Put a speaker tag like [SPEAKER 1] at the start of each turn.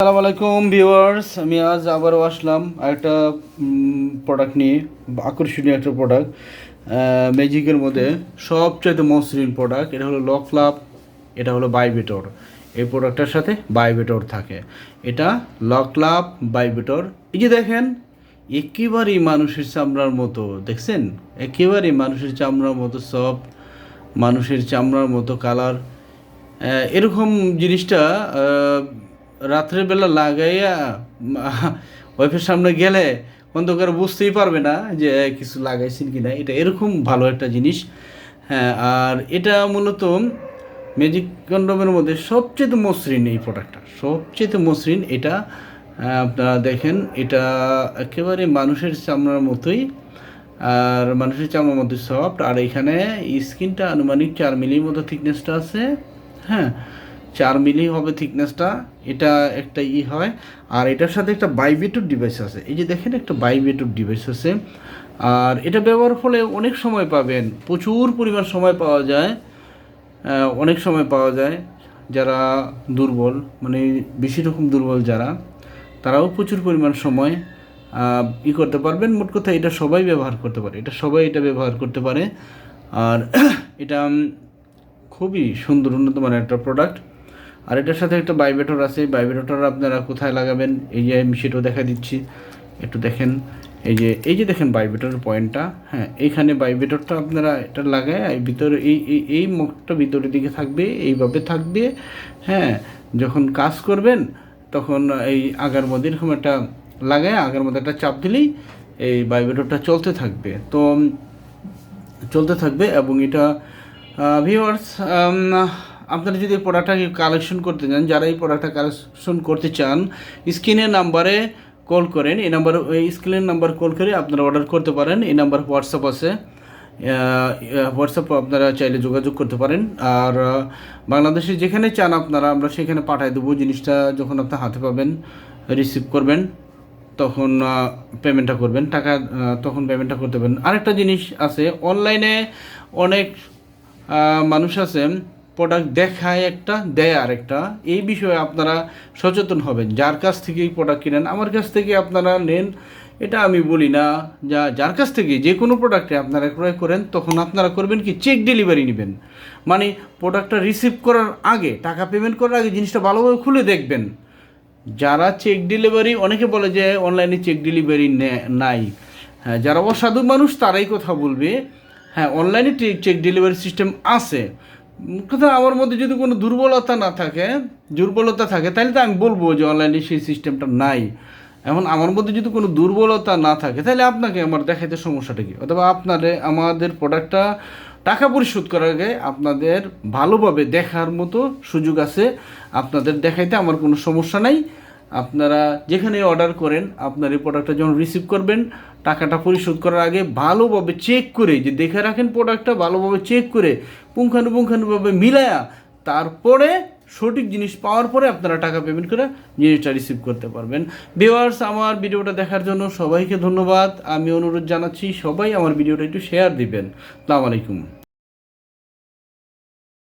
[SPEAKER 1] আসসালামু আলাইকুম ভিউয়ার্স, আমি আজ আবারও আসলাম একটা প্রোডাক্ট নিয়ে, আকর্ষণীয় একটা প্রোডাক্ট ম্যাজিকের মধ্যে সবচাইতে মসৃণ প্রোডাক্ট এটা হলো লক লাভ এটা হলো বাইবেটর এই প্রোডাক্টটার সাথে বাইবেটর থাকে। এটা লক লাভ বাইবেটর এই যে দেখেন, একেবারেই মানুষের চামড়ার মতো, দেখছেন? একেবারেই মানুষের চামড়ার মতো সব মানুষের চামড়ার মতো কালার এরকম জিনিসটা আহ, রাত্রের বেলা লাগাইয়া ওয়াইফের সামনে গেলে অন্ধকার বুঝতেই পারবে না যে কিছু লাগাইছেন কি না এটা এরকম ভালো একটা জিনিস। হ্যাঁ আর এটা মূলত ম্যাজিক কন্ডমের মধ্যে সবচেয়ে মসৃণ এই প্রোডাক্টটা সবচেয়ে মসৃণ এটা। আপনারা দেখেন এটা একেবারে মানুষের চামড়ার মতোই আর মানুষের চামড়ার মধ্যে সফট আর এখানে স্কিনটা আনুমানিক চার মিলির মতো থিকনেসটা আছে। হ্যাঁ চার মিলি হবে থিকনেসটা, এটা একটা ই হয়। আর এটার সাথে একটা বাইবেটুর ডিভাইস আছে। এই যে দেখেন একটা বাইবেটুর ডিভাইস আছে। আর এটা ব্যবহার ফলে অনেক সময় পাবেন। প্রচুর পরিমাণ সময় পাওয়া যায়। অনেক সময় পাওয়া যায়। যারা দুর্বল মানে বেশি রকম দুর্বল যারা, তারাও প্রচুর পরিমাণ সময় ই করতে পারবেন। মোট কথা এটা সবাই ব্যবহার করতে পারে। এটা সবাই এটা ব্যবহার করতে পারে। আর এটা খুবই সুন্দর, উন্নত মানের একটা প্রোডাক্ট আর এটার সাথে একটা বাইবেটর আছে। বাইবেটর আপনারা কোথায় লাগাবেন? এই যে আমি সেটাও দেখা দিচ্ছি। একটু দেখেন। এই যে এই যে দেখেন বাইবেটরের পয়েন্টটা। হ্যাঁ এইখানে বাইবেটরটা আপনারা এটা লাগায়, এই ভিতরে, এই এই মুখটা ভিতরের দিকে থাকবে, এইভাবে থাকবে। হ্যাঁ যখন কাজ করবেন, তখন এই আগার মধ্যে এরকম একটা লাগায়, আগার মধ্যে একটা চাপ দিলেই এই বাইবেটরটা চলতে থাকবে। তো, চলতে থাকবে এবং এটা ভিউয়ার্স আপনারা যদি প্রোডাক্টটা কালেকশন করতে চান, যারা এই প্রোডাক্টটা কালেকশন করতে চান, স্ক্রিনের নাম্বারে কল করেন। এই নাম্বার স্ক্রিনের নাম্বার কল করে আপনারা অর্ডার করতে পারেন। এই নাম্বার হোয়াটসঅ্যাপ আছে। হোয়াটসঅ্যাপ আপনারা চাইলে যোগাযোগ করতে পারেন। আর বাংলাদেশে যেখানে চান আপনারা, আমরা সেখানে পাঠিয়ে দেবো। জিনিসটা যখন আপনার হাতে পাবেন রিসিভ করবেন, তখন পেমেন্টটা করবেন। টাকা তখন পেমেন্টটা করতে পারেন। আরেকটা জিনিস আছে অনলাইনে অনেক মানুষ আছে প্রোডাক্ট দেখায় একটা, দেয় আর একটা এই বিষয়ে আপনারা সচেতন হবেন। যার কাছ থেকে এই প্রোডাক্ট কিনেন, আমার কাছ থেকে আপনারা নেন, এটা আমি বলি না। যা, যার কাছ থেকে যে কোনো প্রোডাক্টে আপনারা ক্রয় করেন, তখন আপনারা করবেন কি? চেক ডেলিভারি নেবেন। মানে প্রোডাক্টটা রিসিভ করার আগে, টাকা পেমেন্ট করার আগে জিনিসটা ভালোভাবে খুলে দেখবেন। যারা চেক ডেলিভারি অনেকে বলে যে অনলাইনে চেক ডেলিভারি নাই। হ্যাঁ যারা অসাধু মানুষ, তারাই কথা বলবে। হ্যাঁ অনলাইনে চেক ডেলিভারি সিস্টেম আছে। কথা আমার মধ্যে যদি কোনো দুর্বলতা না থাকে, দুর্বলতা থাকে তাহলে তো আমি বলব যে অনলাইনে সেই সিস্টেমটা নাই। এখন আমার মধ্যে যদি কোনো দুর্বলতা না থাকে তাহলে আপনাকে আমার দেখাইতে সমস্যাটা কি? অথবা আপনারে আমাদের প্রোডাক্টটা টাকা পরিশোধ করার আগে আপনাদের ভালোভাবে দেখার মতো সুযোগ আছে। আপনাদের দেখাইতে আমার কোনো সমস্যা নাই। আপনারা যেখানে অর্ডার করেন, আপনার এই প্রোডাক্টটা যখন রিসিভ করবেন, টাকাটা পরিশোধ করার আগে ভালোভাবে চেক করে, যে দেখে রাখেন প্রোডাক্টটা ভালোভাবে চেক করে, পুঙ্খানুপুঙ্খানুভাবে মিলায়া, তারপরে সঠিক জিনিস পাওয়ার পরে আপনারা টাকা পেমেন্ট করে জিনিসটা রিসিভ করতে পারবেন। ভিউয়ার্স আমার ভিডিওটা দেখার জন্য সবাইকে ধন্যবাদ। আমি অনুরোধ জানাচ্ছি, সবাই আমার ভিডিওটা একটু শেয়ার দিবেন। আসসালামু আলাইকুম।